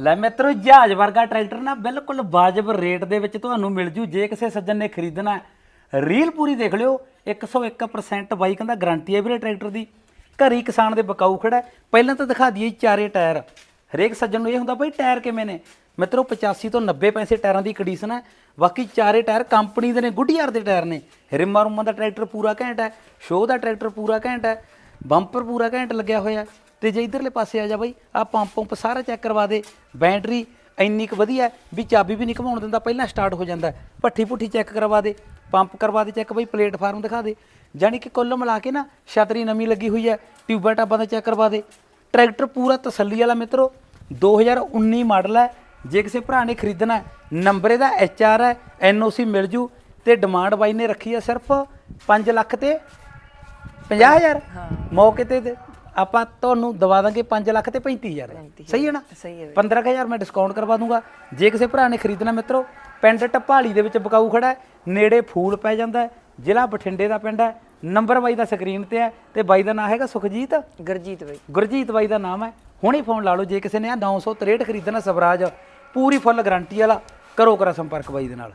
ਲੈ ਮਿੱਤਰੋ, ਜਹਾਜ਼ ਵਰਗਾ ਟਰੈਕਟਰ ਨਾ ਬਿਲਕੁਲ ਵਾਜਬ ਰੇਟ ਦੇ ਵਿੱਚ ਤੁਹਾਨੂੰ ਮਿਲ ਜੂ। ਜੇ ਕਿਸੇ ਸੱਜਣ ਨੇ ਖਰੀਦਣਾ ਹੈ। ਰੀਲ ਪੂਰੀ ਦੇਖ ਲਿਓ। 101% ਬਾਈ ਕਹਿੰਦਾ ਗਾਰੰਟੀ ਹੈ ਵੀਰੇ ਟਰੈਕਟਰ ਦੀ। ਘਰੀ ਕਿਸਾਨ ਦੇ ਬਕਾਊ ਖੜਾ ਹੈ। ਪਹਿਲਾਂ ਤਾਂ ਦਿਖਾ ਦਈਏ ਚਾਰੇ ਟਾਇਰ। ਹਰੇਕ ਸੱਜਣ ਨੂੰ ਇਹ ਹੁੰਦਾ ਬਈ ਟਾਇਰ ਕਿਵੇਂ ਨੇ? ਮਿੱਤਰੋ 85 ਤੋਂ 90 ਪੈਸੇ ਟਾਇਰਾਂ ਦੀ ਕੰਡੀਸ਼ਨ ਹੈ। ਬਾਕੀ ਚਾਰੇ ਟਾਇਰ ਕੰਪਨੀ ਦੇ ਨੇ, ਗੁੱਡੀਆਰ ਦੇ ਟਾਇਰ ਨੇ। ਰਿਮਾਂ ਰੂਮਾਂ ਦਾ ਟਰੈਕਟਰ ਪੂਰਾ ਘੈਂਟ ਹੈ। ਸ਼ੋਅ ਦਾ ਟਰੈਕਟਰ ਪੂਰਾ ਘੈਂਟ ਹੈ। ਬੰਪਰ ਪੂਰਾ ਘੈਂਟ ਲੱਗਿਆ ਹੋਇਆ ਤੇ ਜੇ ਇਧਰਲੇ ਪਾਸੇ ਆ ਜਾ ਬਾਈ ਆ ਪੰਪ ਪੰਪ ਸਾਰਾ ਚੈੱਕ ਕਰਵਾ ਦੇ। ਬੈਟਰੀ ਇੰਨੀ ਕੁ ਵਧੀਆ ਵੀ ਚਾਬੀ ਵੀ ਨਹੀਂ ਘਮਾਉਣ ਦਿੰਦਾ ਪਹਿਲਾਂ ਸਟਾਰਟ ਹੋ ਜਾਂਦਾ। ਭੱਠੀ ਭੁੱਠੀ ਚੈੱਕ ਕਰਵਾ ਦੇ ਪੰਪ ਕਰਵਾ ਦੇ ਚੈੱਕ ਬਾਈ ਪਲੇਟਫਾਰਮ ਦਿਖਾ ਦੇ। ਜਾਨੀ ਕਿ ਕੁੱਲ ਮਿਲਾ ਕੇ ਨਾ ਛਤਰੀ ਨਵੀਂ ਲੱਗੀ ਹੋਈ ਹੈ ਟਿਊਬਾਂ ਟਾਬਾਂ ਦਾ ਚੈੱਕ ਕਰਵਾ ਦੇ। ਟਰੈਕਟਰ ਪੂਰਾ ਤਸੱਲੀ ਵਾਲਾ ਮਿੱਤਰੋ 2019 ਮਾਡਲ ਹੈ। ਜੇ ਕਿਸੇ ਭਰਾ ਨੇ ਖਰੀਦਣਾ ਨੰਬਰ ਇਹਦਾ HR ਹੈ NOC ਮਿਲ ਜੂ ਤੇ ਡਿਮਾਂਡ ਬਾਈ ਨੇ ਰੱਖੀ ਹੈ ਸਿਰਫ 5 ਲੱਖ ਤੇ 50000 ਮੌਕੇ ਤੇ ਤੇ ਆਪਾਂ ਤੁਹਾਨੂੰ ਦਵਾ ਦਾਂਗੇ 5 ਲੱਖ ਤੇ 35000 ਸਹੀ ਹੈ ਨਾ? ਸਹੀ ਹੈ 15000 ਮੈਂ ਡਿਸਕਾਊਂਟ ਕਰਵਾ ਦੂੰਗਾ। ਜੇ ਕਿਸੇ ਭਰਾ ਨੇ ਖਰੀਦਣਾ ਮਿੱਤਰੋ ਪਿੰਡ ਟਪਾਲੀ ਦੇ ਵਿੱਚ ਬਕਾਊ ਖੜਾ ਨੇੜੇ ਫੂਲ ਪੈ ਜਾਂਦਾ ਜ਼ਿਲ੍ਹਾ ਬਠਿੰਡੇ ਦਾ ਪਿੰਡ ਹੈ ਨੰਬਰ ਬਾਈ ਦਾ ਸਕਰੀਨ ਤੇ ਹੈ ਤੇ ਬਾਈ ਦਾ ਨਾਮ ਹੈਗਾ ਸੁਖਜੀਤ। ਗਰਜੀਤ ਬਾਈ। ਗੁਰਜੀਤ ਬਾਈ ਦਾ ਨਾਮ ਹੈ। ਹੁਣੇ ਫੋਨ ਲਾ ਲਓ ਜੇ ਕਿਸੇ ਨੇ ਆ 963 ਖਰੀਦਣਾ ਸਵਰਾਜ ਪੂਰੀ ਫੁੱਲ ਗਾਰੰਟੀ ਵਾਲਾ ਕਰੋ ਕਰਾ ਸੰਪਰਕ ਬਾਈ ਦੇ ਨਾਲ।